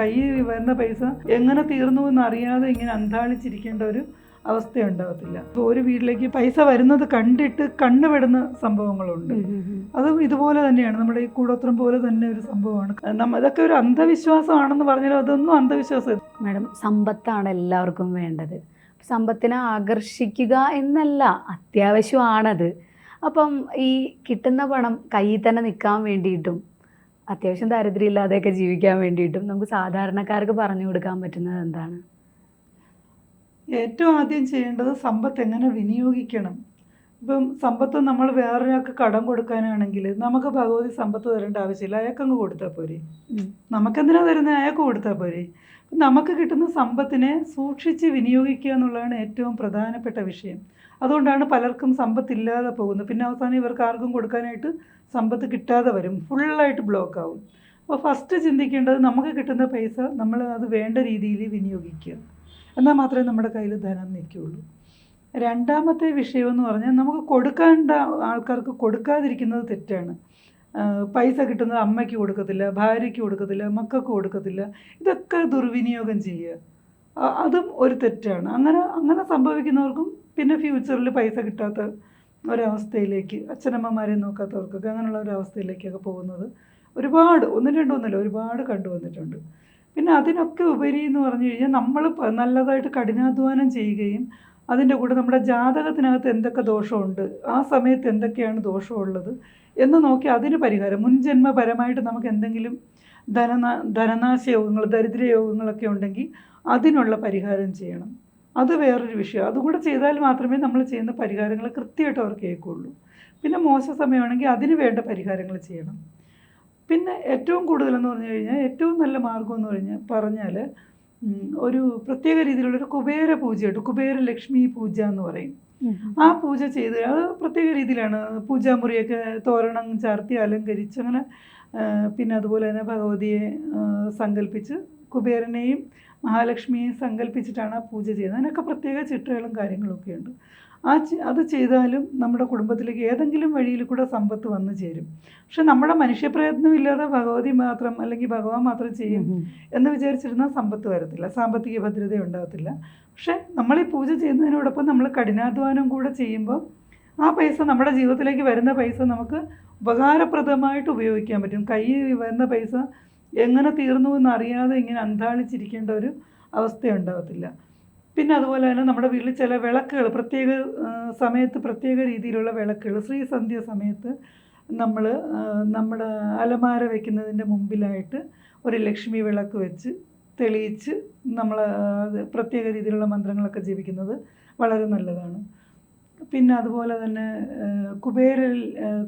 കൈ വരുന്ന പൈസ എങ്ങനെ തീർന്നു എന്ന് അറിയാതെ ഇങ്ങനെ അന്താളിച്ചിരിക്കേണ്ട ഒരു അവസ്ഥ ഉണ്ടാകത്തില്ല ഒരു വീട്ടിലേക്ക് പൈസ വരുന്നത് കണ്ടിട്ട് കണ്ണുപെടുന്ന സംഭവങ്ങളുണ്ട്. അതും ഇതുപോലെ തന്നെയാണ്. നമ്മുടെ ഈ കൂടോത്രം പോലെ തന്നെ ഒരു സംഭവമാണ്. നമ്മ ഇതൊക്കെ ഒരു അന്ധവിശ്വാസമാണെന്ന് പറഞ്ഞാലും അതൊന്നും അന്ധവിശ്വാസം മാഡം സമ്പത്താണ് എല്ലാവർക്കും വേണ്ടത്. സമ്പത്തിനെ ആകർഷിക്കുക എന്നല്ല അത്യാവശ്യമാണത്. അപ്പം ഈ കിട്ടുന്ന പണം കയ്യിൽ തന്നെ നിൽക്കാൻ വേണ്ടിയിട്ടും അത്യാവശ്യം ദാരിദ്ര്യമില്ലാതെയൊക്കെ ജീവിക്കാൻ വേണ്ടിയിട്ടും നമുക്ക് സാധാരണക്കാർക്ക് പറഞ്ഞു കൊടുക്കാൻ പറ്റുന്നത് എന്താണ്? ഏറ്റവും ആദ്യം ചെയ്യേണ്ടത് സമ്പത്ത് എങ്ങനെ വിനിയോഗിക്കണം? ഇപ്പം സമ്പത്ത് നമ്മൾ വേറൊരാൾക്ക് കടം കൊടുക്കാനാണെങ്കിൽ നമുക്ക് ഭഗവതി സമ്പത്ത് തരേണ്ട ആവശ്യമില്ല. അയാൾക്കങ്ങ് കൊടുത്താൽ പോരെ. നമുക്കെന്തിനാ തരുന്നത് അയാൾക്ക് കൊടുത്താൽ പോരെ. നമുക്ക് കിട്ടുന്ന സമ്പത്തിനെ സൂക്ഷിച്ച് വിനിയോഗിക്കുക എന്നുള്ളതാണ് ഏറ്റവും പ്രധാനപ്പെട്ട വിഷയം. അതുകൊണ്ടാണ് പലർക്കും സമ്പത്തില്ലാതെ പോകുന്നത്. പിന്നെ അവസാനം ഇവർക്ക് ആർക്കും കൊടുക്കാനായിട്ട് സമ്പത്ത് കിട്ടാതെ വരും. ഫുള്ളായിട്ട് ബ്ലോക്ക് ആവും. അപ്പോൾ ഫസ്റ്റ് ചിന്തിക്കേണ്ടത് നമുക്ക് കിട്ടുന്ന പൈസ നമ്മൾ അത് വേണ്ട രീതിയിൽ വിനിയോഗിക്കുക. എന്നാൽ മാത്രമേ നമ്മുടെ കയ്യിൽ ധനം നിൽക്കുകയുള്ളൂ. രണ്ടാമത്തെ വിഷയം എന്ന് പറഞ്ഞാൽ നമുക്ക് കൊടുക്കേണ്ട ആൾക്കാർക്ക് കൊടുക്കാതിരിക്കുന്നത് തെറ്റാണ്. പൈസ കിട്ടുന്നത് അമ്മയ്ക്ക് കൊടുക്കത്തില്ല ഭാര്യയ്ക്ക് കൊടുക്കത്തില്ല മക്കൾക്ക് കൊടുക്കത്തില്ല. ഇതൊക്കെ ദുർവിനിയോഗം ചെയ്യുക. അതും ഒരു തെറ്റാണ്. അങ്ങനെ അങ്ങനെ സംഭവിക്കുന്നവർക്കും പിന്നെ ഫ്യൂച്ചറിൽ പൈസ കിട്ടാത്ത ഒരവസ്ഥയിലേക്ക് അച്ഛനമ്മമാരെ നോക്കാത്തവർക്കൊക്കെ അങ്ങനെയുള്ള ഒരവസ്ഥയിലേക്കൊക്കെ പോകുന്നത് ഒരുപാട് ഒന്നും രണ്ടൊന്നുമില്ല ഒരുപാട് കണ്ടുവന്നിട്ടുണ്ട്. പിന്നെ അതിനൊക്കെ ഉപരി എന്ന് പറഞ്ഞു കഴിഞ്ഞാൽ നമ്മൾ നല്ലതായിട്ട് കഠിനാധ്വാനം ചെയ്യുകയും അതിന്റെ കൂടെ നമ്മുടെ ജാതകത്തിനകത്ത് എന്തൊക്കെ ദോഷമുണ്ട് ആ സമയത്ത് എന്തൊക്കെയാണ് ദോഷമുള്ളത് എന്ന് നോക്കി അതിന് പരിഹാരം. മുൻജന്മപരമായിട്ട് നമുക്ക് എന്തെങ്കിലും ധനനാ ധനനാശ യോഗങ്ങൾ ദരിദ്ര യോഗങ്ങളൊക്കെ ഉണ്ടെങ്കിൽ അതിനുള്ള പരിഹാരം ചെയ്യണം. അത് വേറൊരു വിഷയം. അതുകൂടെ ചെയ്താൽ മാത്രമേ നമ്മൾ ചെയ്യുന്ന പരിഹാരങ്ങൾ കൃത്യമായിട്ട് അവർ കേൾക്കുള്ളൂ പിന്നെ മോശ സമയമാണെങ്കിൽ അതിന് വേണ്ട പരിഹാരങ്ങൾ ചെയ്യണം. പിന്നെ ഏറ്റവും കൂടുതലെന്ന് പറഞ്ഞു കഴിഞ്ഞാൽ ഏറ്റവും നല്ല മാർഗം എന്ന് പറഞ്ഞാൽ പറഞ്ഞാൽ ഒരു പ്രത്യേക രീതിയിലുള്ള ഒരു കുബേര പൂജയുണ്ട് കുബേര ലക്ഷ്മി പൂജ എന്ന് പറയും. ആ പൂജ ചെയ്ത് അത് പ്രത്യേക രീതിയിലാണ്. പൂജാമുറിയൊക്കെ തോരണം ചാർത്തി അലങ്കരിച്ച് അങ്ങനെ പിന്നെ അതുപോലെ തന്നെ ഭഗവതിയെ സങ്കല്പിച്ച് കുബേരനെയും മഹാലക്ഷ്മിയെയും സങ്കല്പിച്ചിട്ടാണ് ആ പൂജ ചെയ്യുന്നത്. അതിനൊക്കെ പ്രത്യേക ചിട്ടകളും കാര്യങ്ങളൊക്കെ ഉണ്ട്. ആ അത് ചെയ്താലും നമ്മുടെ കുടുംബത്തിലേക്ക് ഏതെങ്കിലും വഴിയിൽ കൂടെ സമ്പത്ത് വന്നു ചേരും. പക്ഷെ നമ്മുടെ മനുഷ്യപ്രയത്നമില്ലാതെ ഭഗവതി മാത്രം അല്ലെങ്കിൽ ഭഗവാൻ മാത്രം ചെയ്യും എന്ന് വിചാരിച്ചിരുന്നാൽ സമ്പത്ത് വരത്തില്ല. സാമ്പത്തിക ഭദ്രത ഉണ്ടാകത്തില്ല പക്ഷെ നമ്മൾ ഈ പൂജ ചെയ്യുന്നതിനോടൊപ്പം നമ്മൾ കഠിനാധ്വാനം കൂടെ ചെയ്യുമ്പോൾ ആ പൈസ നമ്മുടെ ജീവിതത്തിലേക്ക് വരുന്ന പൈസ നമുക്ക് ഉപകാരപ്രദമായിട്ട് ഉപയോഗിക്കാൻ പറ്റും. കൈ വരുന്ന പൈസ എങ്ങനെ തീർന്നു എന്നറിയാതെ ഇങ്ങനെ അന്താളിച്ചിരിക്കേണ്ട ഒരു അവസ്ഥ പിന്നെ അതുപോലെ തന്നെ നമ്മുടെ വീട്ടിൽ ചില വിളക്കുകൾ പ്രത്യേക സമയത്ത് പ്രത്യേക രീതിയിലുള്ള വിളക്കുകൾ ശ്രീസന്ധ്യ സമയത്ത് നമ്മൾ നമ്മുടെ അലമാര വയ്ക്കുന്നതിന്റെ മുമ്പിലായിട്ട് ഒരു ലക്ഷ്മി വിളക്ക് വെച്ച് തെളിയിച്ച് നമ്മൾ പ്രത്യേക രീതിയിലുള്ള മന്ത്രങ്ങളൊക്കെ ജീവിക്കുന്നത് വളരെ നല്ലതാണ്. പിന്നെ അതുപോലെ തന്നെ കുബേര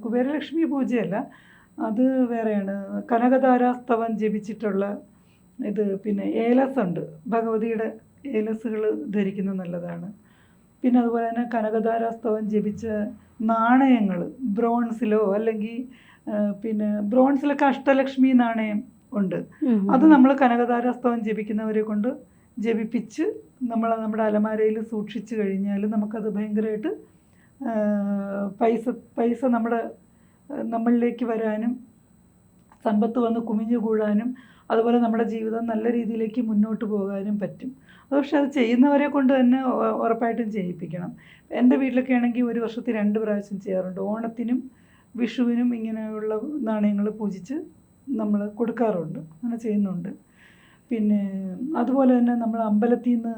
കുബേരലക്ഷ്മി പൂജയല്ല അത് വേറെയാണ്. കനകതാരാസ്തവം ജപിച്ചിട്ടുള്ള ഇത് പിന്നെ ഏലസ് ഉണ്ട്. ഭഗവതിയുടെ ഏലസുകൾ ധരിക്കുന്നത് നല്ലതാണ്. പിന്നെ അതുപോലെ തന്നെ കനകധാരാസ്തവം ജപിച്ച നാണയങ്ങൾ ബ്രോൺസിലോ അല്ലെങ്കിൽ പിന്നെ ബ്രോൺസിലൊക്കെ അഷ്ടലക്ഷ്മി നാണയം ഉണ്ട്. അത് നമ്മൾ കനകധാരാസ്തവം ജപിക്കുന്നവരെ കൊണ്ട് ജപിപ്പിച്ച് നമ്മൾ നമ്മുടെ അലമാരയിൽ സൂക്ഷിച്ചു കഴിഞ്ഞാൽ നമുക്കത് ഭയങ്കരമായിട്ട് പൈസ പൈസ നമ്മുടെ നമ്മളിലേക്ക് വരാനും സമ്പത്ത് വന്ന് കുമിഞ്ഞു കൂടാനും അതുപോലെ നമ്മുടെ ജീവിതം നല്ല രീതിയിലേക്ക് മുന്നോട്ട് പോകാനും പറ്റും. അത് പക്ഷെ അത് ചെയ്യുന്നവരെ കൊണ്ട് തന്നെ ഉറപ്പായിട്ടും ചെയ്യിപ്പിക്കണം. എന്റെ വീട്ടിലൊക്കെ ആണെങ്കിൽ ഒരു വർഷത്തിൽ രണ്ട് പ്രാവശ്യം ചെയ്യാറുണ്ട്. ഓണത്തിനും വിഷുവിനും ഇങ്ങനെയുള്ള നാണയങ്ങൾ പൂജിച്ച് നമ്മൾ കൊടുക്കാറുണ്ട്. അങ്ങനെ ചെയ്യുന്നുണ്ട്. പിന്നെ അതുപോലെ തന്നെ നമ്മൾ അമ്പലത്തിൽ നിന്ന്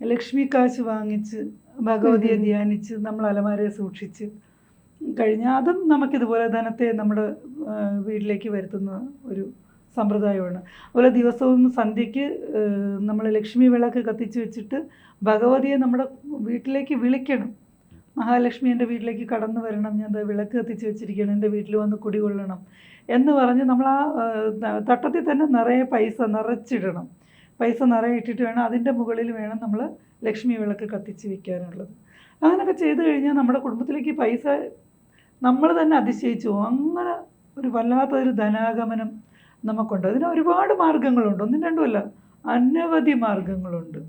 ലക്ഷ്മി കാശ് വാങ്ങിച്ച് ഭഗവതിയെ ധ്യാനിച്ച് നമ്മൾ അലമാരയെ സൂക്ഷിച്ച് കഴിഞ്ഞാൽ അതും നമുക്കിതുപോലെ ധനത്തെ നമ്മുടെ വീട്ടിലേക്ക് വരുത്തുന്ന ഒരു സമ്പ്രദായമാണ്. അതുപോലെ ദിവസവും സന്ധ്യയ്ക്ക് നമ്മൾ ലക്ഷ്മി വിളക്ക് കത്തിച്ച് വെച്ചിട്ട് ഭഗവതിയെ നമ്മുടെ വീട്ടിലേക്ക് വിളിക്കണം. മഹാലക്ഷ്മി എന്റെ വീട്ടിലേക്ക് കടന്നു വരണം ഞാൻ വിളക്ക് കത്തിച്ച് വെച്ചിരിക്കണം എന്റെ വീട്ടിൽ വന്ന് കുടികൊള്ളണം എന്ന് പറഞ്ഞ് നമ്മൾ ആ തട്ടത്തിൽ തന്നെ നിറയെ പൈസ നിറച്ചിടണം. പൈസ നിറയെ ഇട്ടിട്ട് വേണം അതിന്റെ മുകളിൽ വേണം നമ്മൾ ലക്ഷ്മി വിളക്ക് കത്തിച്ച് വെക്കാനുള്ളത്. അങ്ങനെയൊക്കെ ചെയ്തു കഴിഞ്ഞാൽ നമ്മുടെ കുടുംബത്തിലേക്ക് പൈസ നമ്മൾ തന്നെ അതിശയിച്ചു. അങ്ങനെ ഒരു വല്ലാത്തൊരു ധനാഗമനം നമുക്കുണ്ട്. അതിന് ഒരുപാട് മാർഗങ്ങളുണ്ട്. ഒന്നും രണ്ടുമല്ല അനവധി മാർഗങ്ങളുണ്ട്.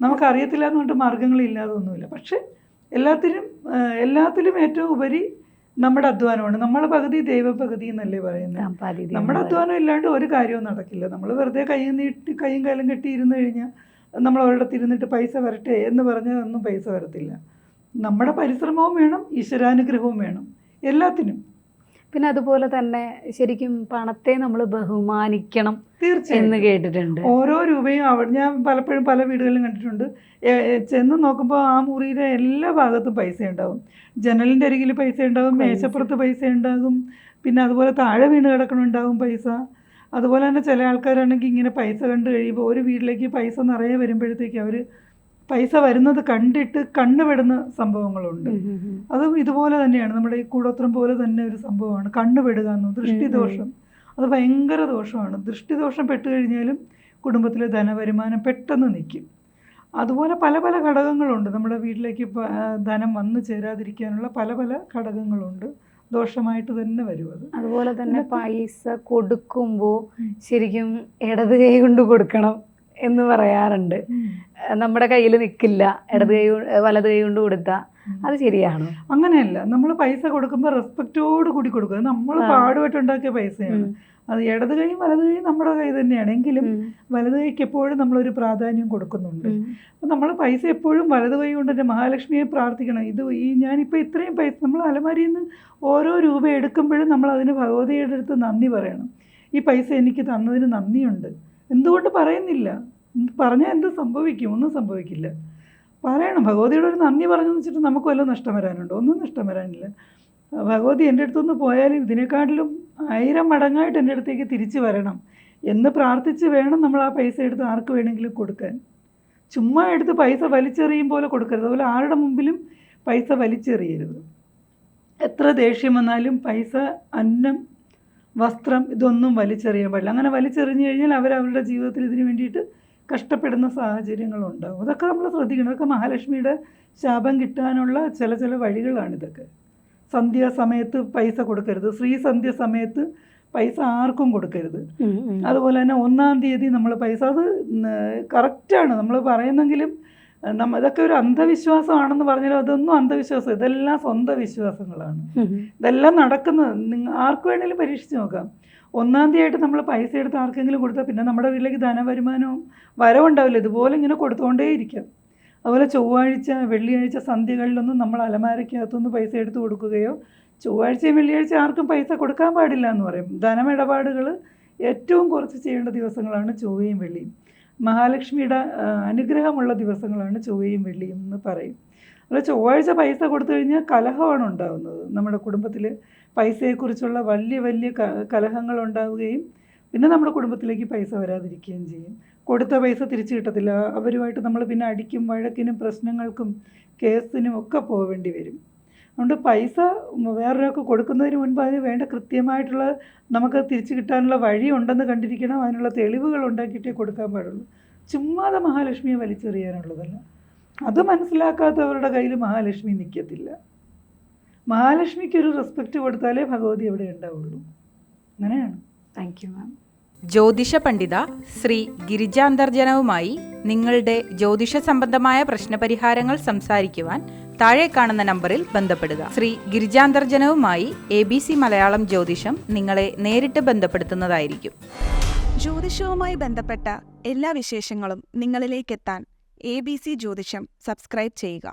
നമുക്കറിയത്തില്ല എന്ന് പറഞ്ഞിട്ട് മാർഗങ്ങളില്ലാതൊന്നുമില്ല. പക്ഷേ എല്ലാത്തിനും എല്ലാത്തിലും ഏറ്റവും ഉപരി നമ്മുടെ അധ്വാനമാണ്. നമ്മളെ പകുതി ദൈവപകുതി എന്നല്ലേ പറയുന്നത്. നമ്മുടെ അധ്വാനം ഇല്ലാണ്ട് ഒരു കാര്യവും നടക്കില്ല. നമ്മൾ വെറുതെ കൈ നീട്ടി കൈയും കാലും കെട്ടി ഇരുന്ന് കഴിഞ്ഞാൽ നമ്മൾ ഒരിടത്ത് ഇരുന്നിട്ട് പൈസ വരട്ടെ എന്ന് പറഞ്ഞാൽ ഒന്നും പൈസ വരത്തില്ല. നമ്മുടെ പരിശ്രമവും വേണം ഈശ്വരാനുഗ്രഹവും വേണം. എല്ലാത്തിനും. പിന്നെ അതുപോലെ തന്നെ ശരിക്കും പണത്തെ നമ്മൾ ബഹുമാനിക്കണം എന്ന് തീർച്ചയായും കേട്ടിട്ടുണ്ട്. ഓരോ രൂപയും അവിടെ ഞാൻ പലപ്പോഴും പല വീടുകളിലും കണ്ടിട്ടുണ്ട്. ചെന്ന് നോക്കുമ്പോൾ ആ മുറിയിലെ എല്ലാ ഭാഗത്തും പൈസ ഉണ്ടാവും ജനലിന്റെ അരികിൽ പൈസ. ഉണ്ടാവും മേശപ്പുറത്ത് പൈസ ഉണ്ടാകും പിന്നെ അതുപോലെ താഴെ വീണ് കിടക്കണുണ്ടാകും പൈസ. അതുപോലെ തന്നെ ചില ആൾക്കാരാണെങ്കിൽ ഇങ്ങനെ പൈസ കണ്ടു കഴിയുമ്പോൾ ഒരു വീട്ടിലേക്ക് പൈസ നിറയെ വരുമ്പോഴത്തേക്ക് അവർ പൈസ വരുന്നത് കണ്ടിട്ട് കണ്ണുപെടുന്ന സംഭവങ്ങളുണ്ട്. അതും ഇതുപോലെ തന്നെയാണ്. നമ്മുടെ ഈ കൂടോത്രം പോലെ തന്നെ ഒരു സംഭവമാണ്. കണ്ണുപെടുക എന്ന് ദൃഷ്ടിദോഷം അത് ഭയങ്കര ദോഷമാണ്. ദൃഷ്ടിദോഷം പെട്ട് കഴിഞ്ഞാലും കുടുംബത്തിലെ ധനവരുമാനം പെട്ടെന്ന് നിൽക്കും അതുപോലെ പല പല ഘടകങ്ങളുണ്ട്. നമ്മുടെ വീട്ടിലേക്ക് ധനം വന്നു ചേരാതിരിക്കാനുള്ള പല പല ഘടകങ്ങളുണ്ട്. ദോഷമായിട്ട് തന്നെ വരും അത്. അതുപോലെ തന്നെ പൈസ കൊടുക്കുമ്പോൾ ശരിക്കും ഇടത് കൈ കൊണ്ട് കൊടുക്കണം. എന്ന് പറയാറുണ്ട്. നമ്മുടെ കയ്യിൽ നിൽക്കില്ല ഇടത് കൈ വലത് കൈ കൊണ്ട് കൊടുത്താൽ അത് ശരിയാണ്? അങ്ങനെയല്ല നമ്മൾ പൈസ കൊടുക്കുമ്പോൾ റെസ്പെക്റ്റോട് കൂടി കൊടുക്കുക. നമ്മൾ പാടുമായിട്ട് പാടുപെട്ടുണ്ടാക്കിയ പൈസയാണ്. അത് ഇടത് കൈയും വലത് കൈയും നമ്മുടെ കൈ തന്നെയാണ്. എങ്കിലും. വലത് കൈക്ക് എപ്പോഴും നമ്മളൊരു പ്രാധാന്യം കൊടുക്കുന്നുണ്ട്. അപ്പം നമ്മൾ പൈസ എപ്പോഴും വലത് കൈ കൊണ്ട് തന്നെ മഹാലക്ഷ്മിയെ പ്രാർത്ഥിക്കണം. ഇത് ഈ ഞാനിപ്പോൾ ഇത്രയും പൈസ നമ്മൾ അലമാരിയിൽ നിന്ന് ഓരോ രൂപ എടുക്കുമ്പോഴും നമ്മൾ അതിന് ഭഗവതിയുടെ അടുത്ത് നന്ദി പറയണം. ഈ പൈസ എനിക്ക് തന്നതിന് നന്ദിയുണ്ട്. എന്തുകൊണ്ട് പറയുന്നില്ല? പറഞ്ഞാൽ എന്ത് സംഭവിക്കും? ഒന്നും സംഭവിക്കില്ല. പറയണം. ഭഗവതിയുടെ ഒരു നന്ദി പറഞ്ഞു വെച്ചിട്ട് നമുക്ക് വല്ലതും നഷ്ടം വരാനുണ്ടോ? ഒന്നും നഷ്ടം വരാനില്ല. ഭഗവതി എന്റെ അടുത്തുനിന്ന് പോയാലും ഇതിനെക്കാട്ടിലും ആയിരം മടങ്ങായിട്ട് എന്റെ അടുത്തേക്ക് തിരിച്ചു വരണം. എന്ന് പ്രാർത്ഥിച്ച് വേണം നമ്മൾ ആ പൈസ എടുത്ത് ആർക്ക് വേണമെങ്കിലും കൊടുക്കാൻ. ചുമ്മാ എടുത്ത് പൈസ വലിച്ചെറിയും പോലെ കൊടുക്കരുത്. അതുപോലെ ആരുടെ മുമ്പിലും പൈസ വലിച്ചെറിയരുത്. എത്ര ദേഷ്യം വന്നാലും പൈസ അന്നം വസ്ത്രം ഇതൊന്നും വലിച്ചെറിയാൻ പാടില്ല. അങ്ങനെ വലിച്ചെറിഞ്ഞു കഴിഞ്ഞാൽ അവർ അവരുടെ ജീവിതത്തിൽ ഇതിനു വേണ്ടിയിട്ട് കഷ്ടപ്പെടുന്ന സാഹചര്യങ്ങളുണ്ടാവും. അതൊക്കെ നമ്മൾ ശ്രദ്ധിക്കണം. അതൊക്കെ മഹാലക്ഷ്മിയുടെ ശാപം കിട്ടാനുള്ള ചില ചില വഴികളാണിതൊക്കെ സന്ധ്യാസമയത്ത് പൈസ കൊടുക്കരുത്. ശ്രീ സന്ധ്യ സമയത്ത് പൈസ ആർക്കും കൊടുക്കരുത്. അതുപോലെ തന്നെ ഒന്നാം തീയതി നമ്മൾ പൈസ അത് കറക്റ്റാണ് നമ്മൾ പറയുന്നെങ്കിലും നമ്മ ഇതൊക്കെ ഒരു അന്ധവിശ്വാസമാണെന്ന് പറഞ്ഞാലും അതൊന്നും അന്ധവിശ്വാസം ഇതെല്ലാം സ്വന്തം വിശ്വാസങ്ങളാണ്. ഇതെല്ലാം നടക്കുന്നത് നിങ്ങൾ ആർക്ക് വേണേലും പരീക്ഷിച്ച് നോക്കാം. ഒന്നാം തീയതി ആയിട്ട് നമ്മൾ പൈസ എടുത്ത് ആർക്കെങ്കിലും കൊടുത്താൽ പിന്നെ നമ്മുടെ വീട്ടിലേക്ക് ധനവരുമാനവും വരവുണ്ടാവില്ല. ഇതുപോലെ ഇങ്ങനെ കൊടുത്തുകൊണ്ടേയിരിക്കാം അതുപോലെ ചൊവ്വാഴ്ച വെള്ളിയാഴ്ച സന്ധ്യകളിലൊന്നും നമ്മൾ അലമാരയ്ക്കകത്തുനിന്ന് പൈസ എടുത്ത് കൊടുക്കുകയോ ചൊവ്വാഴ്ചയും വെള്ളിയാഴ്ച ആർക്കും പൈസ കൊടുക്കാൻ പാടില്ല എന്ന് പറയും. ധനമിടപാടുകൾ ഏറ്റവും കുറച്ച് ചെയ്യേണ്ട ദിവസങ്ങളാണ് ചൊവ്വയും വെള്ളിയും. മഹാലക്ഷ്മിയുടെ അനുഗ്രഹമുള്ള ദിവസങ്ങളാണ് ചൊവ്വയും വെള്ളിയും എന്ന് പറയും. അതുപോലെ ചൊവ്വാഴ്ച പൈസ കൊടുത്തു കഴിഞ്ഞാൽ കലഹമാണ് ഉണ്ടാകുന്നത് നമ്മുടെ കുടുംബത്തിൽ പൈസയെക്കുറിച്ചുള്ള വലിയ വലിയ കലഹങ്ങൾ ഉണ്ടാവുകയും പിന്നെ നമ്മുടെ കുടുംബത്തിലേക്ക് പൈസ വരാതിരിക്കുകയും ചെയ്യും. കൊടുത്ത പൈസ തിരിച്ചു കിട്ടത്തില്ല. അവരുമായിട്ട് നമ്മൾ പിന്നെ അടിക്കും വഴക്കിനും പ്രശ്നങ്ങൾക്കും കേസിനും ഒക്കെ പോവേണ്ടി വരും. അതുകൊണ്ട് പൈസ വേറൊരാൾക്ക് കൊടുക്കുന്നതിന് മുൻപ് അതിന് വേണ്ട കൃത്യമായിട്ടുള്ള നമുക്ക് തിരിച്ചു കിട്ടാനുള്ള വഴി ഉണ്ടെന്ന് കണ്ടിരിക്കണം. അതിനുള്ള തെളിവുകൾ ഉണ്ടാക്കിയിട്ടേ കൊടുക്കാൻ പാടുള്ളൂ. ചുമ്മാതെ മഹാലക്ഷ്മിയെ വലിച്ചെറിയാനുള്ളതല്ല. അത് മനസ്സിലാക്കാത്തവരുടെ കയ്യിൽ മഹാലക്ഷ്മി നിൽക്കത്തില്ല മഹാലക്ഷ്മിക്ക് ഒരു റെസ്പെക്റ്റ് കൊടുത്താലേ ഭഗവതി എവിടെ ഉണ്ടാവുള്ളൂ. അങ്ങനെയാണ്. താങ്ക് യു മാം ജ്യോതിഷ പണ്ഡിത ശ്രീ ഗിരിജാന്തർജനവുമായി നിങ്ങളുടെ ജ്യോതിഷ സംബന്ധമായ പ്രശ്നപരിഹാരങ്ങൾ സംസാരിക്കുവാൻ താഴെ കാണുന്ന നമ്പറിൽ ബന്ധപ്പെടുക. ശ്രീ ഗിരിജാന്തർജനവുമായി എ ബി സി മലയാളം ജ്യോതിഷം നിങ്ങളെ നേരിട്ട് ബന്ധപ്പെടുത്തുന്നതായിരിക്കും. ജ്യോതിഷവുമായി ബന്ധപ്പെട്ട എല്ലാ വിശേഷങ്ങളും നിങ്ങളിലേക്കെത്താൻ എ ബി സി ജ്യോതിഷം സബ്സ്ക്രൈബ് ചെയ്യുക.